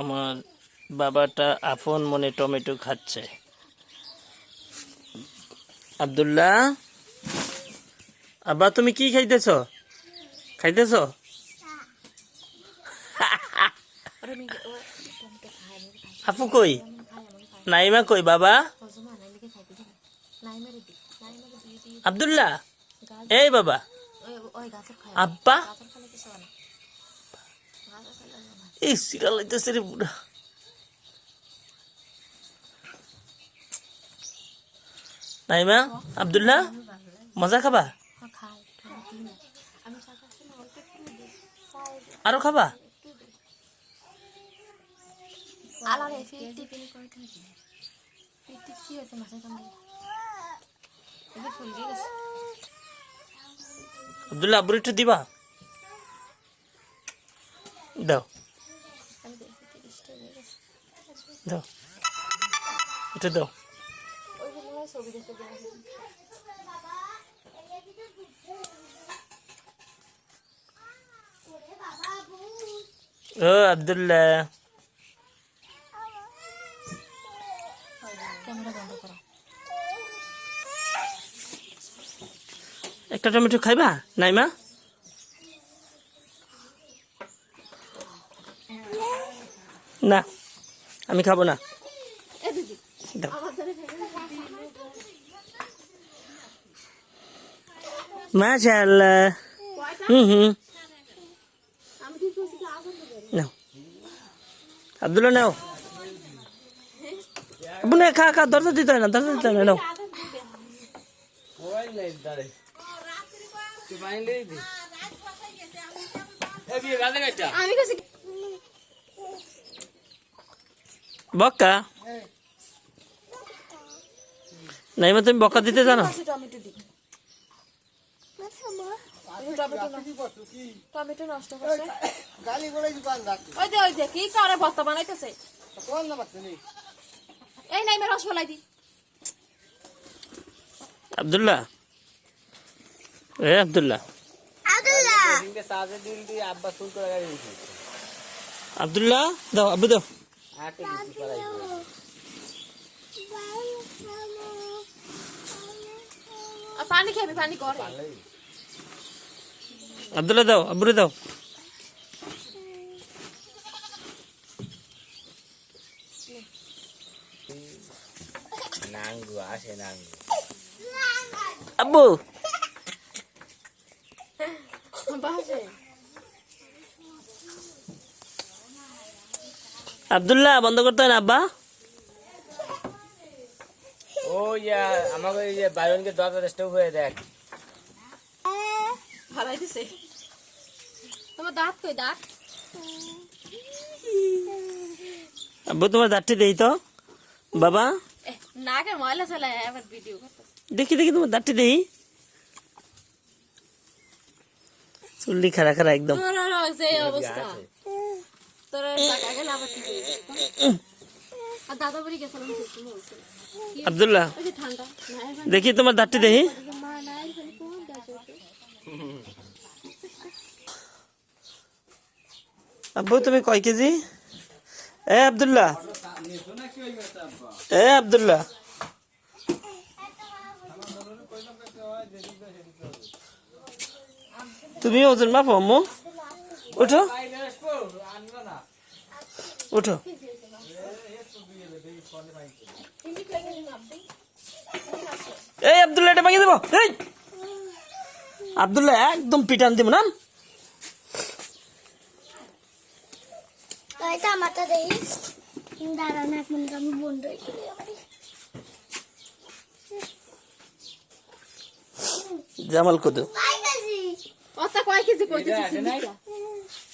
আমার বাবাটা আপন মনে টমেটো খাচ্ছে। আব্দুল্লাহ, আব্বা, তুমি কি খাইতেছ? খাইতেছ? আপু কই? নাইমা কই, বাবা? আব্দুল্লাহ, এই বাবা। আব্বা? এই সিরিয়াল লাইতেছে রে বুড়া। নাইমা, আব্দুল্লাহ, মজা খাবা? আরও খাবা? আব্দুল্লাহ, আব্বুর একটু দিবা? দাও আমি দেখি তিরিশটা হয়ে গেছে দাও। এটা দাও। ও আব্দুল্লাহ। একটা টমেটো খাইবা নাইমা? না আমি খাব না। আমার হুম হুম। আমি নাও। আব্দুল্লাহ নাও। আব্বু না খা খা দরজা দিতে হয় না দরজা দিতে হয় না নাও। মোবাইল বক্কা নাইমা তুমি বক্কা দিতে জানো? টমেটো নষ্ট করছে। গালি বলে দোকান রাখি ওই দে ওই দে কি করে ভর্তা বানাইতেছে? কোন নাম্বার তুমি এই নাই মে রসমালাই দি। আব্দুল্লাহ? এ আব্দুল্লাহ। আব্বা আব্দুল্লাহ দাও আব্বু দাও। আটে দিছি করাই পানি খাবি পানি করে। আব্দুল্লাহ দাও আব্বুরে দাও। নাঙ্গু আসে নাঙ্গু। আব্বু। বাসে আব্দুল্লাহ বন্ধ করতে হয় না আব্বা? ও ইয়া আমাকে এই যে বাইরনকে দরজা স্টপ হয়ে দেখ ভালাই দিছে তোমার দাঁত কই দাঁত? আব্বু তোমার দাঁতটি দেই তো। বাবা? এ, নাকে ময়লা চলে আবার ভিডিও করতেছে। দেখি দেখি তোমার দাঁতটি দেই চুল্লি খারা খারা একদম। অবস্থা। আব্দুল্লাহ ওই যে ঠান্ডা না এবার দেখি তোমার দাঁতটি দেখি মা নাই খালি কোন দাঁত আব্বু তুমি কয় কেজি এ আব্দুল্লাহ এ আব্দুল্লাহ তুমি ওজন মাপো আম্মু উঠো উঠো এই আব্দুল্লাহ এটা ভাঙিয়ে দেবো। এই। আব্দুল্লাহ একদম পিটান দিব না। জামাল অত কয় কেজি কই দিছিস আসে নাই?